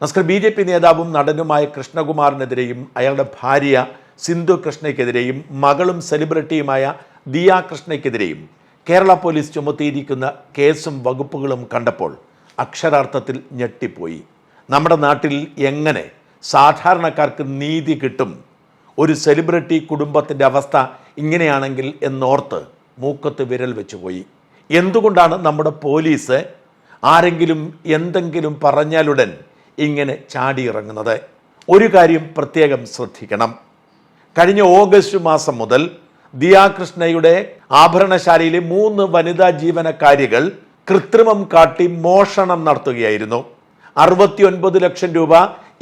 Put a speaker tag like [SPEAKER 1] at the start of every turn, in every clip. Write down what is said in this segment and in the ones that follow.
[SPEAKER 1] നമസ്കാരം B J P നേതാവും നടനുമായ കൃഷ്ണകുമാറിനെതിരെയും അയാളുടെ ഭാര്യ സിന്ധു കൃഷ്ണയ്ക്കെതിരെയും മകളും സെലിബ്രിറ്റിയുമായ ദിയ കൃഷ്ണയ്ക്കെതിരെയും കേരള പോലീസ് ചുമത്തിയിരിക്കുന്ന കേസും വകുപ്പുകളും കണ്ടപ്പോൾ അക്ഷരാർത്ഥത്തിൽ ഞെട്ടിപ്പോയി. നമ്മുടെ നാട്ടിൽ എങ്ങനെ സാധാരണക്കാർക്ക് നീതി കിട്ടും? ഒരു സെലിബ്രിറ്റി കുടുംബത്തിന്റെ അവസ്ഥ ഇങ്ങനെയാണെങ്കിൽ എന്നോർത്ത് മൂക്കത്ത് വിരൽ വെച്ചുപോയി. എന്തുകൊണ്ടാണ് നമ്മുടെ പോലീസ് ആരെങ്കിലും എന്തെങ്കിലും പറഞ്ഞാലുടൻ ഇങ്ങനെ ചാടിയിറങ്ങുന്നത്. ഒരു കാര്യം പ്രത്യേകം ശ്രദ്ധിക്കണം. കഴിഞ്ഞ ഓഗസ്റ്റ് മാസം മുതൽ ദിയാകൃഷ്ണയുടെ ആഭരണശാലയിലെ മൂന്ന് വനിതാ ജീവനക്കാരികൾ കൃത്രിമം കാട്ടി മോഷണം നടത്തുകയായിരുന്നു. അറുപത്തിയൊൻപത് ലക്ഷം രൂപ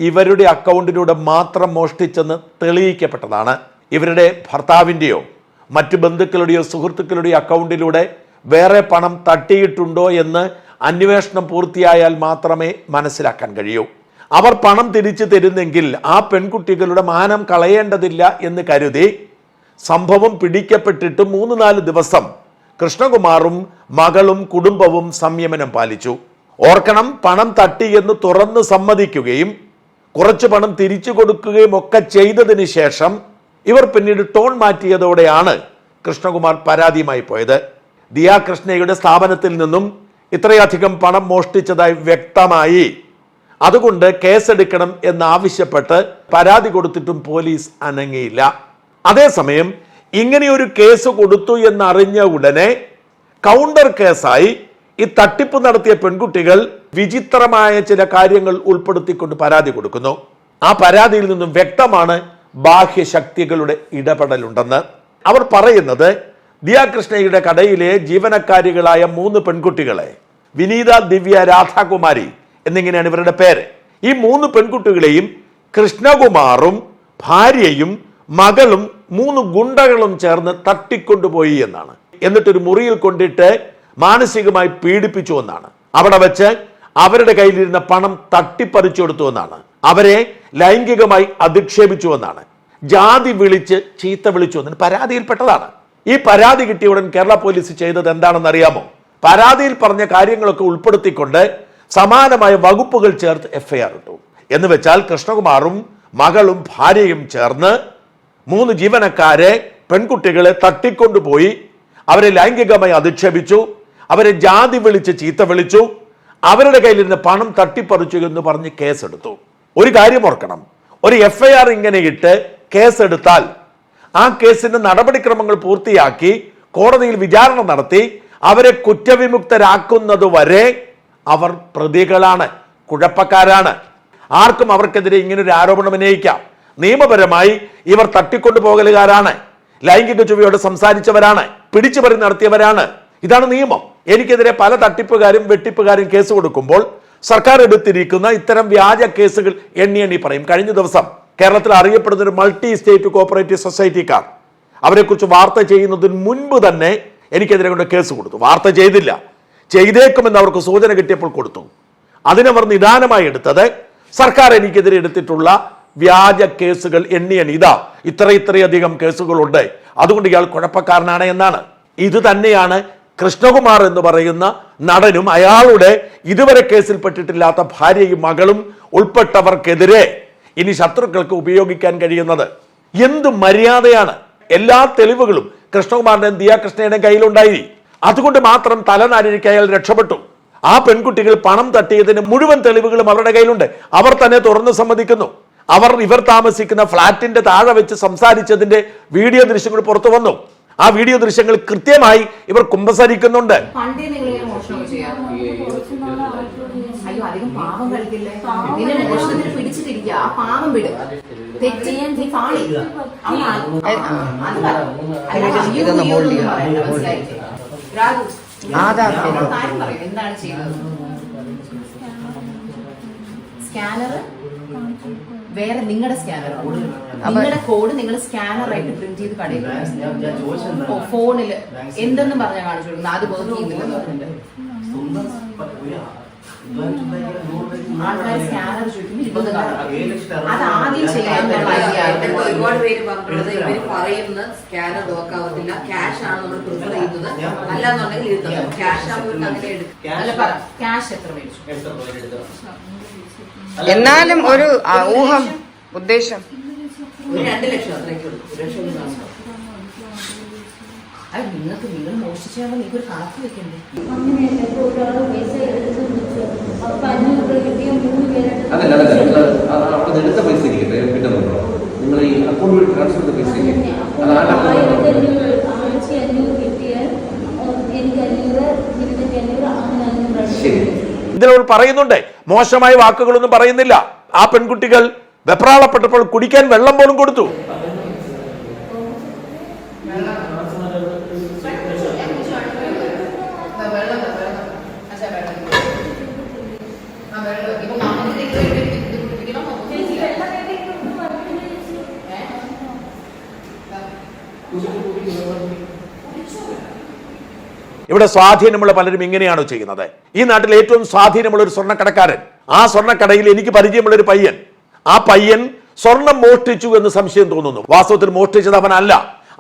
[SPEAKER 1] ഇവരുടെ അക്കൗണ്ടിലൂടെ മാത്രം മോഷ്ടിച്ചെന്ന് തെളിയിക്കപ്പെട്ടതാണ്. ഇവരുടെ ഭർത്താവിന്റെയോ മറ്റു ബന്ധുക്കളുടെയോ സുഹൃത്തുക്കളുടെയോ അക്കൗണ്ടിലൂടെ വേറെ പണം തട്ടിയിട്ടുണ്ടോ എന്ന് അന്വേഷണം പൂർത്തിയായാൽ മാത്രമേ മനസ്സിലാക്കാൻ കഴിയൂ. അവർ പണം തിരിച്ചു തരുന്നെങ്കിൽ ആ പെൺകുട്ടികളുടെ മാനം കളയേണ്ടതില്ല എന്ന് കരുതി സംഭവം പിടിക്കപ്പെട്ടിട്ട് മൂന്ന് നാല് ദിവസം കൃഷ്ണകുമാറും മകളും കുടുംബവും സംയമനം പാലിച്ചു. ഓർക്കണം പണം തട്ടി എന്ന് തുറന്ന് സമ്മതിക്കുകയും കുറച്ച് പണം തിരിച്ചു കൊടുക്കുകയും ഒക്കെ ചെയ്തതിന് ശേഷം ഇവർ പിന്നീട് ടോൺ മാറ്റിയതോടെയാണ് കൃഷ്ണകുമാർ പരാതിയുമായി പോയത്. ദിയാ കൃഷ്ണയുടെ സ്ഥാപനത്തിൽ നിന്നും ഇത്രയധികം പണം മോഷ്ടിച്ചതായി വ്യക്തമായി. അതുകൊണ്ട് കേസെടുക്കണം എന്നാവശ്യപ്പെട്ട് പരാതി കൊടുത്തിട്ടും പോലീസ് അനങ്ങിയില്ല. അതേസമയം ഇങ്ങനെയൊരു കേസ് കൊടുത്തു എന്നറിഞ്ഞ ഉടനെ കൗണ്ടർ കേസായി ഈ തട്ടിപ്പ് നടത്തിയ പെൺകുട്ടികൾ വിചിത്രമായ ചില കാര്യങ്ങൾ ഉൾപ്പെടുത്തിക്കൊണ്ട് പരാതി കൊടുക്കുന്നു. ആ പരാതിയിൽ നിന്നും വ്യക്തമാണ് ബാഹ്യശക്തികളുടെ ഇടപെടലുണ്ടെന്ന്. അവർ പറയുന്നത് ദിയാകൃഷ്ണയുടെ കടയിലെ ജീവനക്കാരികളായ മൂന്ന് പെൺകുട്ടികളെ വിനീത ദിവ്യ രാധാകുമാരി എന്നിങ്ങനെയാണ് ഇവരുടെ പേര്. ഈ മൂന്ന് പെൺകുട്ടികളെയും കൃഷ്ണകുമാറും ഭാര്യയും മകളും മൂന്ന് ഗുണ്ടകളും ചേർന്ന് തട്ടിക്കൊണ്ടുപോയി എന്നാണ്. എന്നിട്ടൊരു മുറിയിൽ കൊണ്ടിട്ട് മാനസികമായി പീഡിപ്പിച്ചു എന്നാണ്. അവിടെ വെച്ച് അവരുടെ കയ്യിലിരുന്ന പണം തട്ടിപ്പറിച്ചു കൊടുത്തു എന്നാണ്. അവരെ ലൈംഗികമായി അധിക്ഷേപിച്ചു എന്നാണ്. ജാതി വിളിച്ച് ചീത്ത വിളിച്ചു എന്നാണ് പരാതിയിൽപ്പെട്ടതാണ്. ഈ പരാതി കിട്ടിയ ഉടൻ കേരള പോലീസ് ചെയ്തത് എന്താണെന്ന് അറിയാമോ പരാതിയിൽ പറഞ്ഞ കാര്യങ്ങളൊക്കെ ഉൾപ്പെടുത്തിക്കൊണ്ട് സമാനമായ വകുപ്പുകൾ ചേർത്ത് എഫ്ഐആർ ഇട്ടു. എന്ന് വെച്ചാൽ കൃഷ്ണകുമാറും മകളും ഭാര്യയും ചേർന്ന് മൂന്ന് ജീവനക്കാരെ പെൺകുട്ടികളെ തട്ടിക്കൊണ്ടുപോയി അവരെ ലൈംഗികമായി അധിക്ഷേപിച്ചു. അവരെ ജാതി വിളിച്ച് ചീത്ത വിളിച്ചു. അവരുടെ കയ്യിലിരുന്ന് പണം തട്ടിപ്പറിച്ചു എന്ന് പറഞ്ഞ് കേസെടുത്തു. ഒരു കാര്യം ഓർക്കണം. ഒരു എഫ്ഐആർ ഇങ്ങനെ ഇട്ട് കേസെടുത്താൽ ആ കേസിന്റെ നടപടിക്രമങ്ങൾ പൂർത്തിയാക്കി കോടതിയിൽ വിചാരണ നടത്തി അവരെ കുറ്റവിമുക്തരാക്കുന്നത് വരെ അവർ പ്രതികളാണ് കുഴപ്പക്കാരാണ്. ആർക്കും അവർക്കെതിരെ ഇങ്ങനൊരു ആരോപണം ഉന്നയിക്കാം. നിയമപരമായി ഇവർ തട്ടിക്കൊണ്ടുപോകലുകാരാണ്. ലൈംഗിക ചുവയോട് സംസാരിച്ചവരാണ്. പിടിച്ചുപറി നടത്തിയവരാണ്. ഇതാണ് നിയമം. എനിക്കെതിരെ പല തട്ടിപ്പുകാരും വെട്ടിപ്പുകാരും കേസ് കൊടുക്കുമ്പോൾ സർക്കാർ എടുത്തിരിക്കുന്ന ഇത്തരം വ്യാജ കേസുകൾ എണ്ണി എണ്ണി പറയും. കഴിഞ്ഞ ദിവസം കേരളത്തിൽ അറിയപ്പെടുന്ന ഒരു മൾട്ടി സ്റ്റേറ്റ് കോപ്പറേറ്റീവ് സൊസൈറ്റിക്കാർ അവരെക്കുറിച്ച് വാർത്ത ചെയ്യുന്നതിന് മുൻപ് തന്നെ എനിക്കെതിരെ കൊണ്ട് കേസ് കൊടുത്തു. വാർത്ത ചെയ്തില്ല. ചെയ്തേക്കുമെന്ന് അവർക്ക് സൂചന കിട്ടിയപ്പോൾ കൊടുത്തു. അതിനവർ നിദാനമായി എടുത്തത് സർക്കാർ എനിക്കെതിരെ എടുത്തിട്ടുള്ള വ്യാജ കേസുകൾ എണ്ണിയൻ എണ്ണി ഇതാ ഇത്ര ഇത്രയധികം കേസുകളുണ്ട്. അതുകൊണ്ട് ഇയാൾ കുഴപ്പക്കാരനാണ് എന്നാണ്. ഇത് തന്നെയാണ് കൃഷ്ണകുമാർ എന്ന് പറയുന്ന നടനും അയാളുടെ ഇതുവരെ കേസിൽപ്പെട്ടിട്ടില്ലാത്ത ഭാര്യയും മകളും ഉൾപ്പെട്ടവർക്കെതിരെ ഇനി ശത്രുക്കൾക്ക് ഉപയോഗിക്കാൻ കഴിയുന്നത്? എന്ത് മര്യാദയാണ്? എല്ലാ തെളിവുകളും കൃഷ്ണകുമാറിന്റെയും ദിയാകൃഷ്ണയുടെയും കയ്യിലുണ്ടായി. അതുകൊണ്ട് മാത്രം തലനാരിഴയ്ക്ക് അയാൾ രക്ഷപ്പെട്ടു. ആ പെൺകുട്ടികൾ പണം തട്ടിയതിന് മുഴുവൻ തെളിവുകളും അവരുടെ കയ്യിലുണ്ട്. അവർ തന്നെ തുറന്നു സമ്മതിക്കുന്നു. അവർ ഇവർ താമസിക്കുന്ന ഫ്ളാറ്റിന്റെ താഴെ വെച്ച് സംസാരിച്ചതിന്റെ വീഡിയോ ദൃശ്യങ്ങൾ പുറത്തു വന്നു. ആ വീഡിയോ ദൃശ്യങ്ങൾ കൃത്യമായി ഇവർ കുമ്പസരിക്കുന്നുണ്ട്.
[SPEAKER 2] അധികം പാവം കളിക്കില്ലേ പിടിച്ചിട്ടിരിക്കുക ആ പാവം വിടും. തെറ്റ് നീ കാണി അവൻ ആ- ആ, അത് പറ. അല്ലാതെ അയ്യോ,
[SPEAKER 3] ഇതൊന്ന്
[SPEAKER 2] അയ്യോ
[SPEAKER 3] hold
[SPEAKER 2] എന്നൊന്നും
[SPEAKER 3] ചെയ്യ്.
[SPEAKER 2] പറയണ്ട,
[SPEAKER 3] hold
[SPEAKER 2] മനസ്സിലായില്ലേ? രാജു. കാര്യം പറയൂ, എന്താണ് ചെയ്തത്? സ്കാനർ? വേറെ നിങ്ങളുടെ സ്കാനർ. നിങ്ങളുടെ കോഡ് നിങ്ങൾ സ്കാനർ ആയിട്ട് പ്രിന്റ് ചെയ്ത് കടയിൽ ഓ ഫോണിൽ. എന്തെന്നും പറഞ്ഞാൽ കാണിച്ചു കൊടുക്കുന്നത് അത് വർക്ക് ചെയ്യുന്നില്ലെന്ന് പറഞ്ഞിട്ട് ആൾക്കാർ സ്കാനർ ചുറ്റും അത് ആദ്യം
[SPEAKER 3] ചെയ്യാൻ ഒരുപാട് പേര് പറഞ്ഞിട്ടുള്ളത് ഇവർ പറയുന്ന സ്കാനർ നോക്കാവത്തില്ല ക്യാഷ് ആണ് നമ്മൾ പ്രിഫർ ചെയ്യുന്നത്. അല്ലാന്നുണ്ടെങ്കിൽ ഇരുത്തണം. ക്യാഷ് ആകുമ്പോൾ അങ്ങനെ എടുക്കും.
[SPEAKER 2] അല്ല പറ. ക്യാഷ് എത്ര മേടിച്ചു?
[SPEAKER 4] എന്നാലും ഒരു ഊഹം ഉദ്ദേശം.
[SPEAKER 3] ഒരു രണ്ട് ലക്ഷം അത്രയ്ക്ക് കൊടുക്കും ഒരു ലക്ഷം.
[SPEAKER 2] അത് നിങ്ങൾക്ക് നിങ്ങൾ മോഷിച്ചാകുമ്പോൾ നിങ്ങൾക്ക് ഒരു കണക്ക് വെക്കണ്ടേ?
[SPEAKER 5] ഇതിൽ അവർ
[SPEAKER 6] അതല്ല അതല്ല. നിങ്ങൾ അത് എടുത്ത പൈസ ഇരിക്കട്ടെ. പിന്നെ നോക്കണം നിങ്ങൾ ഈ അക്കൗണ്ട് വഴി ട്രാൻസ്ഫർ ചെയ്ത പൈസ ഇല്ലേ ശരി.
[SPEAKER 1] ഇതിലവർ പറയുന്നുണ്ട് മോശമായ വാക്കുകളൊന്നും പറയുന്നില്ല. ആ പെൺകുട്ടികൾ വെപ്രാളപ്പെട്ടപ്പോൾ കുടിക്കാൻ വെള്ളം പോലും കൊടുത്തു. ഇവിടെ സ്വാധീനമുള്ള പലരും ഇങ്ങനെയാണോ ചെയ്യുന്നത്? ഈ നാട്ടിൽ ഏറ്റവും സ്വാധീനമുള്ള ഒരു സ്വർണക്കടക്കാരൻ. ആ സ്വർണക്കടയിൽ എനിക്ക് പരിചയമുള്ള ഒരു പയ്യൻ. ആ പയ്യൻ സ്വർണം മോഷ്ടിച്ചു എന്ന് സംശയം തോന്നുന്നു. വാസ്തവത്തിൽ മോഷ്ടിച്ചത് അവനല്ല.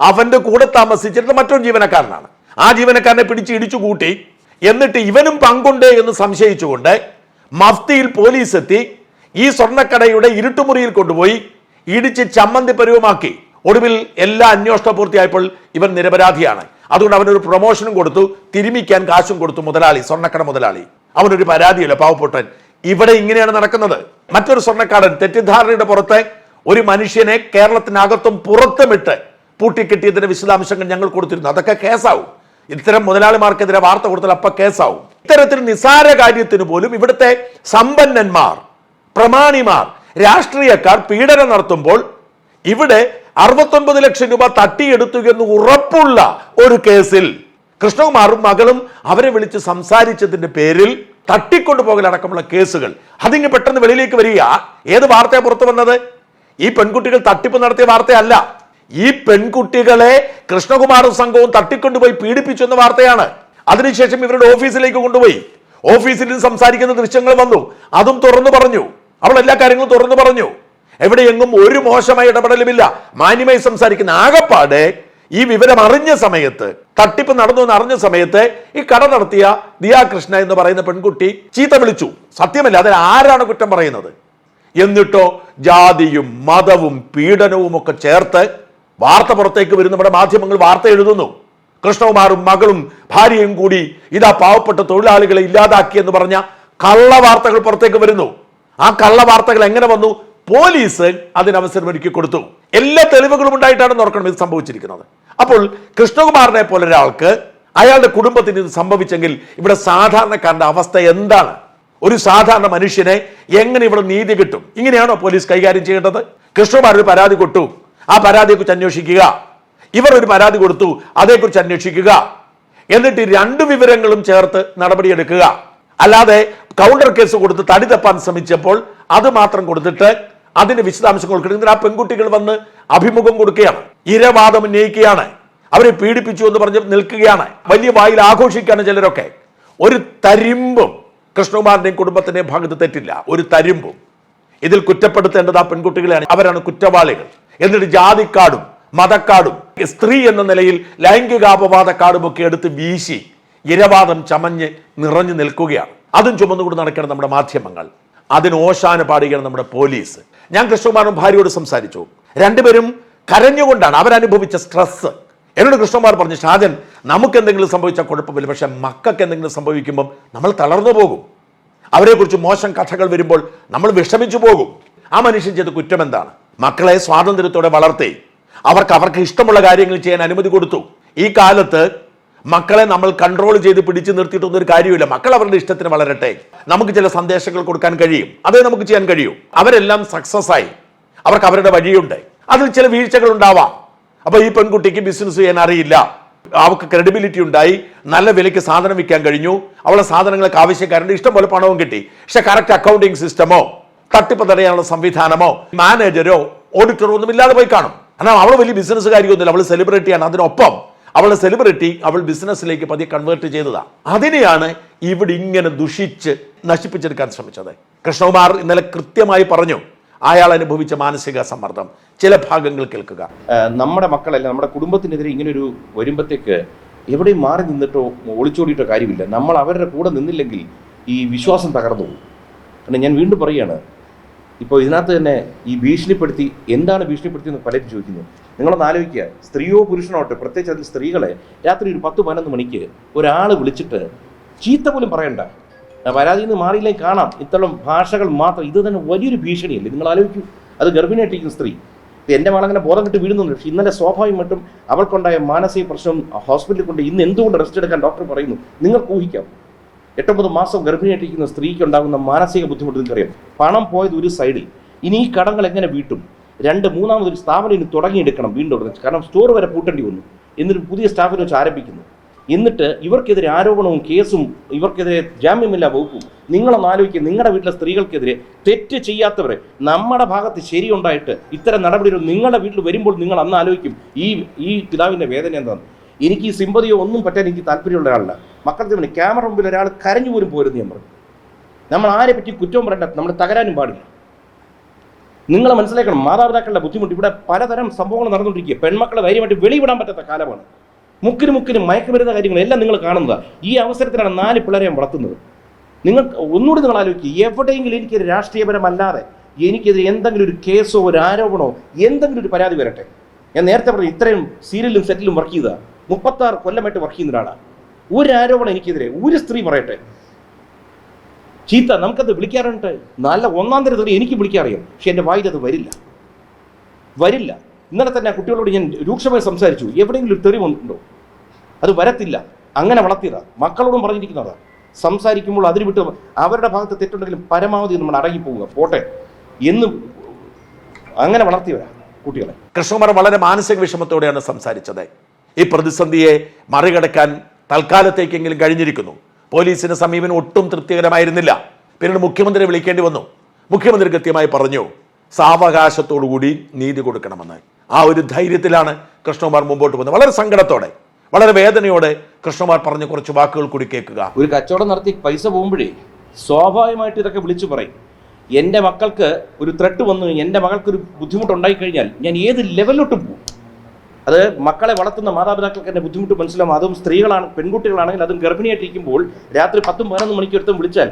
[SPEAKER 1] അവന്റെ കൂടെ താമസിച്ചിരുന്ന മറ്റൊരു ജീവനക്കാരനാണ്. ആ ജീവനക്കാരനെ പിടിച്ച് ഇടിച്ചു കൂട്ടി എന്നിട്ട് ഇവനും പങ്കുണ്ട് എന്ന് സംശയിച്ചുകൊണ്ട് മഫ്തിയിൽ പോലീസ് എത്തി ഈ സ്വർണക്കടയുടെ ഇരുട്ടുമുറിയിൽ കൊണ്ടുപോയി ഇടിച്ച് ചമ്മന്തി പരുവമാക്കി. ഒടുവിൽ എല്ലാ അന്വേഷണം പൂർത്തിയായപ്പോൾ ഇവൻ നിരപരാധിയാണ്. അതുകൊണ്ട് അവനൊരു പ്രൊമോഷനും കൊടുത്തു തിരുമിക്കാൻ കാശും കൊടുത്തു മുതലാളി സ്വർണക്കട മുതലാളി. അവനൊരു പരാതിയല്ല പാവപ്പെട്ടൻ ഇവിടെ ഇങ്ങനെയാണ് നടക്കുന്നത്. മറ്റൊരു സ്വർണക്കാടൻ തെറ്റിദ്ധാരണയുടെ പുറത്തെ ഒരു മനുഷ്യനെ കേരളത്തിനകത്തും പുറത്തുമിട്ട് പൂട്ടിക്കെട്ടിയതിന്റെ വിശദാംശങ്ങൾ ഞങ്ങൾ കൊടുത്തിരുന്നു. അതൊക്കെ കേസാവും. ഇത്തരം മുതലാളിമാർക്കെതിരെ വാർത്ത കൊടുത്താൽ അപ്പൊ കേസാവും. ഇത്തരത്തിൽ നിസാര കാര്യത്തിന് പോലും ഇവിടുത്തെ സമ്പന്നന്മാർ പ്രമാണിമാർ രാഷ്ട്രീയക്കാർ പീഡനം നടത്തുമ്പോൾ ഇവിടെ അറുപത്തൊൻപത് ലക്ഷം രൂപ തട്ടിയെടുത്തു എന്ന് ഉറപ്പുള്ള ഒരു കേസിൽ കൃഷ്ണകുമാറും മകളും അവരെ വിളിച്ച് സംസാരിച്ചതിന്റെ പേരിൽ തട്ടിക്കൊണ്ടുപോകലടക്കമുള്ള കേസുകൾ. അതിങ്ങ് പെട്ടെന്ന് വെളിയിലേക്ക് വരിക. ഏത് വാർത്തയാ പുറത്തു വന്നത്? ഈ പെൺകുട്ടികൾ തട്ടിപ്പ് നടത്തിയ വാർത്തയല്ല. ഈ പെൺകുട്ടികളെ കൃഷ്ണകുമാറും സംഘവും തട്ടിക്കൊണ്ടുപോയി പീഡിപ്പിച്ചു എന്ന വാർത്തയാണ്. അതിനുശേഷം ഇവരുടെ ഓഫീസിലേക്ക് കൊണ്ടുപോയി. ഓഫീസിൽ സംസാരിക്കുന്ന ദൃശ്യങ്ങൾ വന്നു. അതും തുറന്നു പറഞ്ഞു. അവൾ എല്ലാ കാര്യങ്ങളും തുറന്നു പറഞ്ഞു. എവിടെയെങ്ങും ഒരു മോശമായ ഇടപെടലുമില്ല. മാന്യമായി സംസാരിക്കുന്ന ആകപ്പാടെ ഈ വിവരം അറിഞ്ഞ സമയത്ത് തട്ടിപ്പ് നടന്നു എന്ന് അറിഞ്ഞ സമയത്ത് ഈ കട നടത്തിയ ദിയാ കൃഷ്ണ എന്ന് പറയുന്ന പെൺകുട്ടി ചീത്ത വിളിച്ചു. സത്യമല്ല അതിൽ ആരാണ് കുറ്റം പറയുന്നത്? എന്നിട്ടോ ജാതിയും മതവും പീഡനവും ഒക്കെ ചേർത്ത് വാർത്ത പുറത്തേക്ക് വരുന്ന നമ്മുടെ മാധ്യമങ്ങൾ വാർത്ത എഴുതുന്നു. കൃഷ്ണകുമാറും മകളും ഭാര്യയും കൂടി ഇതാ പാവപ്പെട്ട തൊഴിലാളികളെ ഇല്ലാതാക്കി എന്ന് പറഞ്ഞ കള്ള വാർത്തകൾ പുറത്തേക്ക് വരുന്നു. ആ കള്ള വാർത്തകൾ എങ്ങനെ വന്നു? പോലീസ് അതിനവസരം ഒരുക്കി കൊടുത്തു. എല്ലാ തെളിവുകളും ഉണ്ടായിട്ടാണ് നോർക്കണം ഇത് സംഭവിച്ചിരിക്കുന്നത്. അപ്പോൾ കൃഷ്ണകുമാറിനെ പോലെ ഒരാൾക്ക് അയാളുടെ കുടുംബത്തിന് ഇത് സംഭവിച്ചെങ്കിൽ ഇവിടെ സാധാരണക്കാരന്റെ അവസ്ഥ എന്താണ്? ഒരു സാധാരണ മനുഷ്യനെ എങ്ങനെ ഇവിടെ നീതി കിട്ടും? ഇങ്ങനെയാണോ പോലീസ് കൈകാര്യം ചെയ്യേണ്ടത്? കൃഷ്ണകുമാർ ഒരു പരാതി കൊട്ടു ആ പരാതിയെക്കുറിച്ച് അന്വേഷിക്കുക. ഇവർ ഒരു പരാതി കൊടുത്തു. അതേക്കുറിച്ച് അന്വേഷിക്കുക. എന്നിട്ട് രണ്ട് വിവരങ്ങളും ചേർത്ത് നടപടിയെടുക്കുക. അല്ലാതെ കൗണ്ടർ കേസ് കൊടുത്ത് തടി തപ്പാൻ ശ്രമിച്ചപ്പോൾ അത് മാത്രം കൊടുത്തിട്ട് അതിന് വിശദാംശങ്ങൾ കൊടുക്കുന്നത് ആ പെൺകുട്ടികൾ വന്ന് അഭിമുഖം കൊടുക്കുകയാണ്. ഇരവാദം ഉന്നയിക്കുകയാണ്. അവരെ പീഡിപ്പിച്ചു എന്ന് പറഞ്ഞ് നിൽക്കുകയാണ്. വലിയ വായിൽ ആഘോഷിക്കുകയാണ് ചിലരൊക്കെ. ഒരു തരിമ്പും കൃഷ്ണകുമാറിന്റെയും കുടുംബത്തിന്റെയും ഭാഗത്ത് തെറ്റില്ല. ഒരു തരിമ്പും. ഇതിൽ കുറ്റപ്പെടുത്തേണ്ടത് ആ പെൺകുട്ടികളെയാണ്. അവരാണ് കുറ്റവാളികൾ. എന്നിട്ട് ജാതിക്കാടും മതക്കാടും സ്ത്രീ എന്ന നിലയിൽ ലൈംഗികാപവാദ കാടും ഒക്കെ എടുത്ത് വീശി ഇരവാദം ചമഞ്ഞ് നിറഞ്ഞു നിൽക്കുകയാണ്. അതും ചുമന്നുകൊണ്ട് നടക്കണം നമ്മുടെ മാധ്യമങ്ങൾ. അതിന് ഓശാന പാടുകയാണ് നമ്മുടെ പോലീസ്. ഞാൻ കൃഷ്ണകുമാറും ഭാര്യയോട് സംസാരിച്ചു. രണ്ടുപേരും കരഞ്ഞുകൊണ്ടാണ് അവരനുഭവിച്ച സ്ട്രെസ് എന്നോട് കൃഷ്ണകുമാർ പറഞ്ഞു ഷാജൻ നമുക്ക് എന്തെങ്കിലും സംഭവിച്ചാൽ കുഴപ്പമില്ല പക്ഷെ മക്കൾക്ക് എന്തെങ്കിലും സംഭവിക്കുമ്പം നമ്മൾ തളർന്നു പോകും. അവരെക്കുറിച്ച് മോശം കഥകൾ വരുമ്പോൾ നമ്മൾ വിഷമിച്ചു പോകും. ആ മനുഷ്യൻ ചെയ്ത കുറ്റം എന്താണ്? മക്കളെ സ്വാതന്ത്ര്യത്തോടെ വളർത്തി. അവർക്ക് അവർക്ക് ഇഷ്ടമുള്ള കാര്യങ്ങൾ ചെയ്യാൻ അനുമതി കൊടുത്തു. ഈ കാലത്ത് മക്കളെ നമ്മൾ കൺട്രോൾ ചെയ്ത് പിടിച്ചു നിർത്തിയിട്ടൊന്നും ഒരു കാര്യമില്ല മക്കൾ അവരുടെ ഇഷ്ടത്തിന് വളരട്ടെ. നമുക്ക് ചില സന്ദേശങ്ങൾ കൊടുക്കാൻ കഴിയും. അതേ നമുക്ക് ചെയ്യാൻ കഴിയും. അവരെല്ലാം സക്സസ് ആയി. അവർക്ക് അവരുടെ വഴിയുണ്ട്. അതിൽ ചില വീഴ്ചകൾ ഉണ്ടാവാം. അപ്പോൾ ഈ പെൺകുട്ടിക്ക് ബിസിനസ് ചെയ്യാൻ അറിയില്ല. അവൾക്ക് ക്രെഡിബിലിറ്റി ഉണ്ടായി. നല്ല വിലയ്ക്ക് സാധനം വിൽക്കാൻ കഴിഞ്ഞു. അവളെ സാധനങ്ങൾക്ക് ആവശ്യക്കാരുണ്ട്. ഇഷ്ടം പോലെ പണവും കിട്ടി. പക്ഷെ കറക്റ്റ് അക്കൗണ്ടിങ് സിസ്റ്റമോ തട്ടിപ്പ് തടയാനുള്ള സംവിധാനമോ മാനേജരോ ഓഡിറ്ററോ ഒന്നും ഇല്ലാതെ പോയി കാണും. കാരണം അവൾ വലിയ ബിസിനസ്സുകാരിയൊന്നുമില്ല അവൾ സെലിബ്രിറ്റിയാണ് അതിനൊപ്പം അവളെ സെലിബ്രിറ്റി അവൾ ബിസിനസ്സിലേക്ക് പതിയെ കൺവേർട്ട് ചെയ്തതാണ് അതിനെയാണ് ഇവിടെ ഇങ്ങനെ ദുഷിച്ച് നശിപ്പിച്ചെടുക്കാൻ ശ്രമിച്ചത്. കൃഷ്ണകുമാർ ഇന്നലെ കൃത്യമായി പറഞ്ഞു അയാൾ അനുഭവിച്ച മാനസിക സമ്മർദ്ദം. ചില ഭാഗങ്ങൾ കേൾക്കുക.
[SPEAKER 7] നമ്മുടെ മക്കളല്ല നമ്മുടെ കുടുംബത്തിനെതിരെ ഇങ്ങനൊരു വരുമ്പത്തേക്ക് എവിടെയും മാറി നിന്നിട്ടോ ഒളിച്ചോടിയിട്ടോ കാര്യമില്ല. നമ്മൾ അവരുടെ കൂടെ നിന്നില്ലെങ്കിൽ ഈ വിശ്വാസം തകർന്നു പോകും. ഞാൻ വീണ്ടും പറയുകയാണ് ഇപ്പോൾ ഇതിനകത്ത് തന്നെ ഈ ഭീഷണിപ്പെടുത്തി എന്താണ് ഭീഷണിപ്പെടുത്തി എന്ന് പലരും ചോദിക്കുന്നു. നിങ്ങളൊന്ന് ആലോചിക്കുക. സ്ത്രീയോ പുരുഷനോട്ടെ പ്രത്യേകിച്ച് അതിൽ സ്ത്രീകളെ രാത്രി ഒരു പത്ത് പതിനൊന്ന് മണിക്ക് ഒരാൾ വിളിച്ചിട്ട് ചീത്ത പോലും പറയണ്ട. പരാതി നിന്ന് മാറിയില്ലെങ്കിൽ കാണാം. ഇത്തരം ഭാഷകൾ മാത്രം ഇത് തന്നെ വലിയൊരു ഭീഷണിയല്ലേ? നിങ്ങൾ ആലോചിക്കൂ. അത് ഗർഭിണിയായിട്ടിരിക്കുന്ന സ്ത്രീ. ഇപ്പം എന്റെ മകളങ്ങനെ ബോധം കിട്ടി വീഴുന്നുണ്ട്. പക്ഷേ ഇന്നലെ സ്വാഭാവികമായിട്ടും അവൾക്കുണ്ടായ മാനസിക പ്രശ്നം ഹോസ്പിറ്റലിൽ കൊണ്ട് ഇന്ന് എന്തുകൊണ്ട് റെസ്റ്റ് എടുക്കാൻ ഡോക്ടർ പറയുന്നു? നിങ്ങൾക്ക് ഊഹിക്കാം. എട്ടൊമ്പത് മാസം ഗർഭിണിയായിട്ടിരിക്കുന്ന സ്ത്രീക്ക് ഉണ്ടാകുന്ന മാനസിക ബുദ്ധിമുട്ട് നിങ്ങൾക്കറിയാം. പണം പോയത് ഒരു സൈഡിൽ. ഇനി ഈ കടങ്ങൾ എങ്ങനെ വീട്ടും? രണ്ട് മൂന്നാമതൊരു സ്ഥാപനം ഇനി തുടങ്ങിയെടുക്കണം വീണ്ടും. കാരണം സ്റ്റോർ വരെ പൂട്ടേണ്ടി വന്നു. എന്നിട്ട് പുതിയ സ്റ്റാഫിനെ വെച്ച് ആരംഭിക്കുന്നു. എന്നിട്ട് ഇവർക്കെതിരെ ആരോപണവും കേസും ഇവർക്കെതിരെ ജാമ്യമില്ലാ വകുപ്പും നിങ്ങളൊന്ന് ആലോചിക്കുക നിങ്ങളുടെ വീട്ടിലെ സ്ത്രീകൾക്കെതിരെ തെറ്റ് ചെയ്യാത്തവരെ നമ്മുടെ ഭാഗത്ത് ശരിയുണ്ടായിട്ട് ഇത്തരം നടപടികൾ നിങ്ങളുടെ വീട്ടിൽ വരുമ്പോൾ നിങ്ങൾ അന്ന് ആലോചിക്കും. ഈ ഈ പിതാവിന്റെ വേദന എന്താണ്? എനിക്ക് ഈ സിമ്പതിയോ ഒന്നും പറ്റാൻ എനിക്ക് താല്പര്യമുള്ള ഒരാളല്ല. മക്കളുടെ ക്യാമറ മുമ്പിൽ ഒരാൾ കരഞ്ഞു പോലും പോരുന്നു ഞാൻ പറഞ്ഞു. നമ്മൾ ആരെ പറ്റി കുറ്റവും പറയണ്ട നമ്മൾ തകരാനും പാടില്ല. നിങ്ങൾ മനസ്സിലാക്കണം മാതാപിതാക്കളുടെ ബുദ്ധിമുട്ട് ഇവിടെ പലതരം സംഭവങ്ങൾ നടന്നുകൊണ്ടിരിക്കുക പെൺമക്കളെ ധൈര്യമായിട്ട് വെളിവിടാൻ പറ്റാത്ത കാലമാണ്. മുക്കിന് മുക്കിന് മയക്കുമരുന്ന കാര്യങ്ങൾ എല്ലാം നിങ്ങൾ കാണുന്നത്. ഈ അവസരത്തിലാണ് നാല് പിള്ളേരെ വളർത്തുന്നത്. നിങ്ങൾ ഒന്നുകൂടി നിങ്ങൾ ആലോചിക്കുക എവിടെയെങ്കിലും എനിക്ക് രാഷ്ട്രീയപരമല്ലാതെ എനിക്കെതിരെ എന്തെങ്കിലും ഒരു കേസോ ഒരു ആരോപണമോ എന്തെങ്കിലും ഒരു പരാതി വരട്ടെ. ഞാൻ നേരത്തെ പറഞ്ഞു ഇത്രയും സീരിയലും സെറ്റിലും വർക്ക് ചെയ്ത മുപ്പത്താറ് കൊല്ലമായിട്ട് വർക്ക് ചെയ്യുന്ന ഒരാളാണ് ഒരു ആരോപണം എനിക്കെതിരെ ഒരു സ്ത്രീ പറയട്ടെ. ചീത്ത നമുക്കത് വിളിക്കാറുണ്ട്. നല്ല ഒന്നാം തരം തെറി എനിക്ക് വിളിക്കാറിയാം. പക്ഷെ എന്റെ വായിൽ അത് വരില്ല. വരില്ല. ഇന്നലെ തന്നെ കുട്ടികളോട് ഞാൻ രൂക്ഷമായി സംസാരിച്ചു. എവിടെയെങ്കിലും ഒരു തെറി വന്നിട്ടുണ്ടോ? അത് വരത്തില്ല. അങ്ങനെ വളർത്തിയതാ. മക്കളോടും പറഞ്ഞിരിക്കുന്നതാ. സംസാരിക്കുമ്പോൾ അതിന് വിട്ട് അവരുടെ ഭാഗത്ത് തെറ്റുണ്ടെങ്കിലും പരമാവധി നമ്മൾ അടങ്ങിപ്പോവുക പോട്ടെ. എന്ന് അങ്ങനെ വളർത്തിയവരാ കുട്ടികളെ.
[SPEAKER 1] കൃഷ്ണകുമാർ വളരെ മാനസിക വിഷമത്തോടെയാണ് സംസാരിച്ചത്. ഈ പ്രതിസന്ധിയെ മറികടക്കാൻ തൽക്കാലത്തേക്കെങ്കിലും കഴിഞ്ഞിരിക്കുന്നു. പോലീസിന്റെ സമീപനം ഒട്ടും തൃപ്തികരമായിരുന്നില്ല. പിന്നീട് മുഖ്യമന്ത്രിയെ വിളിക്കേണ്ടി വന്നു. മുഖ്യമന്ത്രി കൃത്യമായി പറഞ്ഞു സാവകാശത്തോടുകൂടി നീതി കൊടുക്കണമെന്ന്. ആ ഒരു ധൈര്യത്തിലാണ് കൃഷ്ണകുമാർ മുമ്പോട്ട് പോകുന്നത് വളരെ സങ്കടത്തോടെ വളരെ വേദനയോടെ കൃഷ്ണകുമാർ പറഞ്ഞ കുറച്ച് വാക്കുകൾ കൂടി കേൾക്കുക.
[SPEAKER 7] ഒരു കച്ചവടം നടത്തി പൈസ പോകുമ്പോഴേ സ്വാഭാവികമായിട്ട് ഇതൊക്കെ വിളിച്ചു പറയും. എന്റെ മക്കൾക്ക് ഒരു ത്രെട്ട് വന്നു എന്റെ മകൾക്കൊരു ബുദ്ധിമുട്ടുണ്ടായി കഴിഞ്ഞാൽ ഞാൻ ഏത് ലെവലിലോട്ടും പോകും. അത് മക്കളെ വളർത്തുന്ന മാതാപിതാക്കൾക്ക് എന്റെ ബുദ്ധിമുട്ട് മനസ്സിലാവും. അതും സ്ത്രീകളാണ് പെൺകുട്ടികളാണെങ്കിൽ അതും ഗർഭിണിയായിട്ടിരിക്കുമ്പോൾ രാത്രി പത്തും പതിനൊന്ന് മണിക്കൂർത്തും വിളിച്ചാൽ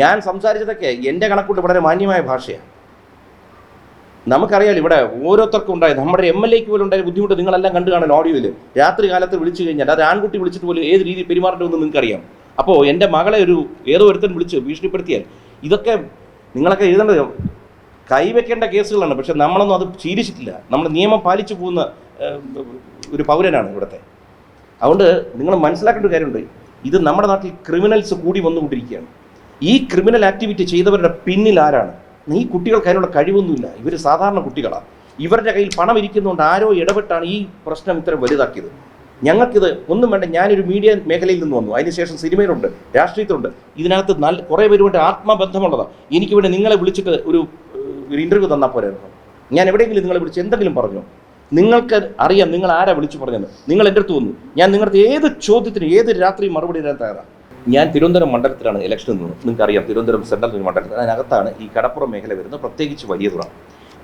[SPEAKER 7] ഞാൻ സംസാരിച്ചതൊക്കെ എന്റെ കണക്കൂട്ട് വളരെ മാന്യമായ ഭാഷയാണ്. നമുക്കറിയാം ഇവിടെ ഓരോരുത്തർക്കും ഉണ്ടായത് നമ്മുടെ എം എൽ എക്ക് പോലും ഉണ്ടായ ബുദ്ധിമുട്ട് നിങ്ങളെല്ലാം കണ്ടു കാണാൻ ഓഡിയോയിൽ രാത്രി കാലത്ത് വിളിച്ചു കഴിഞ്ഞാൽ അത് ആൺകുട്ടി വിളിച്ചിട്ട് പോലും ഏത് രീതിയിൽ പെരുമാറണമെന്ന് നിങ്ങൾക്കറിയാം. അപ്പോൾ എന്റെ മകളെ ഒരു ഏതോ ഒരുത്തൻ വിളിച്ച് ഭീഷണിപ്പെടുത്തിയാൽ ഇതൊക്കെ നിങ്ങളൊക്കെ എഴുതേണ്ടത് കൈവെക്കേണ്ട കേസുകളാണ്. പക്ഷെ നമ്മളൊന്നും അത് ശീലിച്ചിട്ടില്ല. നമ്മൾ നിയമം പാലിച്ചു പോകുന്ന ഒരു പൗരനാണ് ഇവിടുത്തെ. അതുകൊണ്ട് നിങ്ങൾ മനസ്സിലാക്കേണ്ട ഒരു കാര്യമുണ്ട്. ഇത് നമ്മുടെ നാട്ടിൽ ക്രിമിനൽസ് കൂടി വന്നുകൊണ്ടിരിക്കുകയാണ്. ഈ ക്രിമിനൽ ആക്ടിവിറ്റി ചെയ്തവരുടെ പിന്നിൽ ആരാണ്? ഈ കുട്ടികൾക്ക് അതിനുള്ള കഴിവൊന്നുമില്ല. ഇവർ സാധാരണ കുട്ടികളാണ് ഇവരുടെ കയ്യിൽ പണം ഇരിക്കുന്നതുകൊണ്ട് ആരോ ഇടപെട്ടാണ് ഈ പ്രശ്നം ഇത്രയും വലുതാക്കിയത്. ഞങ്ങൾക്കിത് ഒന്നും വേണ്ട. ഞാനൊരു മീഡിയ മേഖലയിൽ നിന്ന് വന്നു. അതിനുശേഷം സിനിമയിലുണ്ട് രാഷ്ട്രീയത്തിലുണ്ട്. ഇതിനകത്ത് നല്ല കുറേ പേരുമായിട്ട് ആത്മബന്ധമുള്ളതാണ് എനിക്കിവിടെ നിങ്ങളെ വിളിച്ചിട്ട് ഒരു ഒരു ഇന്റർവ്യൂ തന്നാൽ പോരായിരുന്നു. ഞാൻ എവിടെയെങ്കിലും നിങ്ങളെ വിളിച്ച് എന്തെങ്കിലും പറഞ്ഞു? നിങ്ങൾക്ക് അറിയാം നിങ്ങൾ ആരാ വിളിച്ചു പറഞ്ഞത് നിങ്ങൾ എന്റെ അടുത്ത് വന്നു. ഞാൻ നിങ്ങളുടെ ഏത് ചോദ്യത്തിന് ഏത് രാത്രി മറുപടി തരാൻ തയ്യാറാണ് ഞാൻ തിരുവനന്തപുരം മണ്ഡലത്തിലാണ് ഇലക്ഷൻ നിന്നത് നിങ്ങൾക്ക് അറിയാം തിരുവനന്തപുരം സെൻട്രൽ മണ്ഡലത്തിൽ അതിനകത്താണ് ഈ കടപ്പുറം മേഖല വരുന്നത്. പ്രത്യേകിച്ച് വലിയ തുറ.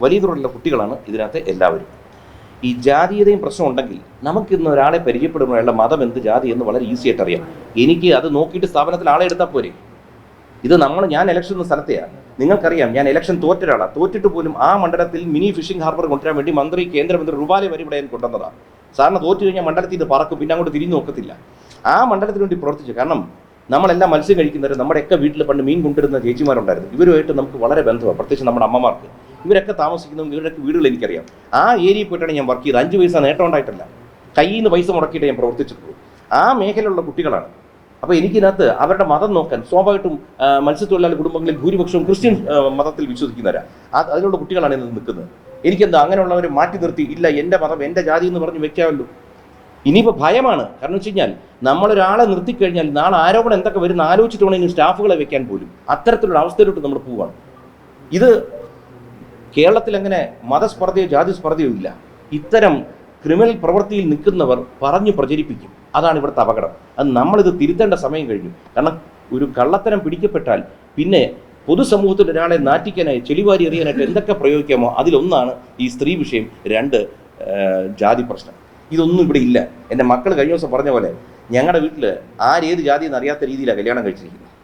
[SPEAKER 7] വലിയ കുട്ടികളാണ് ഇതിനകത്ത് എല്ലാവരും. ഈ ജാതീയതയും പ്രശ്നം ഉണ്ടെങ്കിൽ നമുക്കിന്ന് ഒരാളെ പരിചയപ്പെടുമ്പോൾ അയാളുടെ മതം എന്ത് ജാതി എന്ന് വളരെ ഈസി ആയിട്ട് അറിയാം. എനിക്ക് അത് നോക്കിയിട്ട് സ്ഥാപനത്തിൽ ആളെ എടുത്താൽ പോരെ. ഇത് നമ്മൾ ഞാൻ ഇലക്ഷൻ സ്ഥലത്തെയാണ്. നിങ്ങൾക്കറിയാം ഞാൻ ഇലക്ഷൻ തോറ്റ ഒരാളാണ് തോറ്റിട്ട് പോലും ആ മണ്ഡലത്തിൽ മിനി ഫിഷിംഗ് ഹാർബർ കൊണ്ടുവരാൻ വേണ്ടി മന്ത്രി കേന്ദ്രമന്ത്രി റുബാലെ വരെ ഇവിടെ കൊണ്ടുവന്നതാണ് സാറിന് തോറ്റു കഴിഞ്ഞാൽ മണ്ഡലത്തിൽ ഇത് പറക്കും പിന്നെ അങ്ങോട്ട് തിരിഞ്ഞു നോക്കത്തില്ല. ആ മണ്ഡലത്തിന് വേണ്ടി പ്രവർത്തിച്ചു. കാരണം നമ്മളെല്ലാം മത്സ്യം കഴിക്കുന്നവർ നമ്മുടെയൊക്കെ വീട്ടിൽ പണ്ട് മീൻ കൊണ്ടുവരുന്ന ചേച്ചിമാരുണ്ടായിരുന്നു. ഇവരുമായിട്ട് നമുക്ക് വളരെ ബന്ധമാണ് പ്രത്യേകിച്ച് നമ്മുടെ അമ്മമാർക്ക്. ഇവരൊക്കെ താമസിക്കുന്നതും ഇവരുടെയൊക്കെ വീടുകൾ എനിക്കറിയാം. ആ ഏരിയയിൽ പോയിട്ടാണ് ഞാൻ വർക്ക് ചെയ്ത് അഞ്ച് പൈസ നേട്ടം ഉണ്ടായിട്ടല്ല. കയ്യിൽ നിന്ന് പൈസ മുടക്കിയിട്ട് ഞാൻ പ്രവർത്തിച്ചിട്ടുള്ളൂ. ആ മേഖലയിലുള്ള കുട്ടികളാണ്. അപ്പോൾ എനിക്കിനകത്ത് അവരുടെ മതം നോക്കാൻ സ്വാഭാവികമായിട്ടും മത്സ്യത്തൊഴിലാളി കുടുംബങ്ങളിൽ ഭൂരിപക്ഷവും ക്രിസ്ത്യൻ മതത്തിൽ വിശ്വസിക്കുന്നവരാണ് ആ അതിലുള്ള കുട്ടികളാണ് ഇന്ന് നിൽക്കുന്നത്. എനിക്കെന്താ അങ്ങനെയുള്ളവരെ മാറ്റി നിർത്തി ഇല്ല എന്റെ മതം എന്റെ ജാതി എന്ന് പറഞ്ഞ് വെക്കാമല്ലോ. ഇനിയിപ്പോൾ ഭയമാണ്. കാരണം വെച്ച് കഴിഞ്ഞാൽ നമ്മളൊരാളെ നിർത്തിക്കഴിഞ്ഞാൽ നാളെ ആരോപണം എന്തൊക്കെ വരുന്ന ആലോചിച്ചിട്ട് വേണമെങ്കിൽ സ്റ്റാഫുകളെ വെക്കാൻ പോലും. അത്തരത്തിലുള്ള അവസ്ഥയിലോട്ട് നമ്മൾ പോവാണ്. ഇത് കേരളത്തിൽ അങ്ങനെ മതസ്പർദ്ധയോ ജാതി സ്പർദ്ധയോ ഇല്ല. ഇത്തരം ക്രിമിനൽ പ്രവൃത്തിയിൽ നിൽക്കുന്നവർ പറഞ്ഞു പ്രചരിപ്പിക്കും. അതാണ് ഇവിടുത്തെ അപകടം. അത് നമ്മളിത് തിരുത്തേണ്ട സമയം കഴിഞ്ഞു. കാരണം ഒരു കള്ളത്തരം പിടിക്കപ്പെട്ടാൽ പിന്നെ പൊതുസമൂഹത്തിൽ ഒരാളെ നാറ്റിക്കാനായി ചെളിവാരി എറിയാനായിട്ട് എന്തൊക്കെ പ്രയോഗിക്കാമോ അതിലൊന്നാണ് ഈ സ്ത്രീ വിഷയം. രണ്ട് ജാതി പ്രശ്നം. ഇതൊന്നും ഇവിടെ ഇല്ല. എന്റെ മക്കൾ കഴിഞ്ഞ ദിവസം പറഞ്ഞ പോലെ ഞങ്ങളുടെ വീട്ടിൽ ആരേത് ജാതി എന്ന് അറിയാത്ത രീതിയിലാണ് കല്യാണം കഴിച്ചിരിക്കുന്നത്.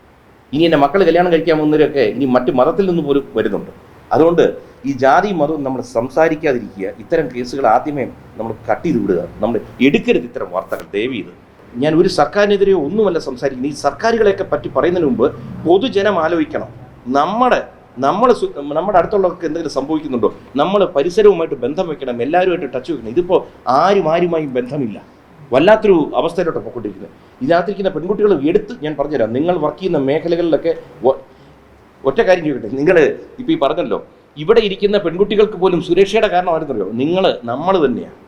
[SPEAKER 7] ഇനി എന്റെ മക്കൾ കല്യാണം കഴിക്കാൻ വന്നവരൊക്കെ ഇനി മറ്റു മതത്തിൽ നിന്ന് പോലും വരുന്നുണ്ട്. അതുകൊണ്ട് ഈ ജാതി മതവും നമ്മൾ സംസാരിക്കാതിരിക്കുക ഇത്തരം കേസുകൾ ആദ്യമേ നമ്മൾ കട്ട് ചെയ്ത് വിടുക. നമ്മൾ എടുക്കരുത് ഇത്തരം വാർത്തകൾ ദയവ് ചെയ്ത്. ഞാൻ ഒരു സർക്കാരിനെതിരെ ഒന്നുമല്ല സംസാരിക്കുന്നത്. ഈ സർക്കാരുകളെയൊക്കെ പറ്റി പറയുന്നതിന് മുമ്പ് പൊതുജനം ആലോചിക്കണം. നമ്മുടെ നമ്മൾ നമ്മുടെ അടുത്തുള്ളവർക്ക് എന്തെങ്കിലും സംഭവിക്കുന്നുണ്ടോ? നമ്മൾ പരിസരവുമായിട്ട് ബന്ധം വെക്കണം എല്ലാവരുമായിട്ട് ടച്ച് വെക്കണം. ഇതിപ്പോൾ ആരും ആരുമായും ബന്ധമില്ല. വല്ലാത്തൊരു അവസ്ഥയിലോട്ട് പോയിക്കൊണ്ടിരിക്കുന്നത് ഇതിനകത്തിരിക്കുന്ന പെൺകുട്ടികൾ എടുത്ത് ഞാൻ പറഞ്ഞുതരാം. നിങ്ങൾ വർക്ക് ചെയ്യുന്ന മേഖലകളിലൊക്കെ ഒറ്റ കാര്യം ചോദിക്കട്ടെ. നിങ്ങൾ ഇപ്പോൾ ഈ പറഞ്ഞല്ലോ ഇവിടെ ഇരിക്കുന്ന പെൺകുട്ടികൾക്ക് പോലും സുരക്ഷയുടെ കാരണം ആയിരുന്നല്ലോ നിങ്ങൾ നമ്മൾ തന്നെയാണ്.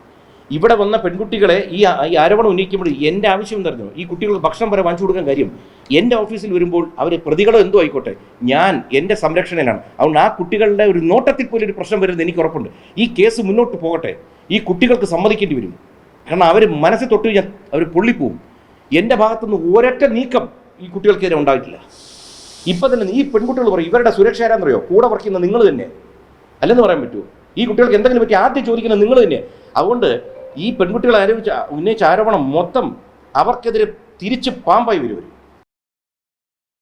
[SPEAKER 7] ഇവിടെ വന്ന പെൺകുട്ടികളെ ഈ ഈ ആരോപണം ഉന്നയിക്കുമ്പോൾ എന്റെ ആവശ്യം എന്തായിരുന്നു ഈ കുട്ടികൾക്ക് ഭക്ഷണം വരെ വാങ്ങിച്ചു കൊടുക്കാൻ കാര്യം. എന്റെ ഓഫീസിൽ വരുമ്പോൾ അവർ പ്രതികളോ എന്തോ ആയിക്കോട്ടെ. ഞാൻ എന്റെ സംരക്ഷണയിലാണ് അതുകൊണ്ട് ആ കുട്ടികളുടെ ഒരു നോട്ടത്തിൽ പോലും ഒരു പ്രശ്നം വരുന്നത് എനിക്ക് ഉറപ്പുണ്ട്. ഈ കേസ് മുന്നോട്ട് പോകട്ടെ. ഈ കുട്ടികൾക്ക് സമ്മതിക്കേണ്ടി വരും. കാരണം അവർ മനസ്സിൽ തൊട്ട് കഴിഞ്ഞാൽ അവർ പൊള്ളിപ്പോവും. എന്റെ ഭാഗത്തുനിന്ന് ഒരൊറ്റ നീക്കം ഈ കുട്ടികൾക്കെതിരെ ഉണ്ടായിട്ടില്ല. ഇപ്പം തന്നെ ഈ പെൺകുട്ടികൾ പറയും ഇവരുടെ സുരക്ഷ ആരാന്നറിയോ? കൂടെ വർക്ക് ചെയ്യുന്ന നിങ്ങൾ തന്നെ. അല്ലെന്ന് പറയാൻ പറ്റുമോ ഈ കുട്ടികൾക്ക് എന്തെങ്കിലും പറ്റി ആദ്യം ചോദിക്കുന്നത് നിങ്ങൾ തന്നെ. അതുകൊണ്ട് ഈ പെൺകുട്ടികൾ ആരോപിച്ച ഉന്നയിച്ച ആരോപണം മൊത്തം അവർക്കെതിരെ തിരിച്ച് പാമ്പായി വരും.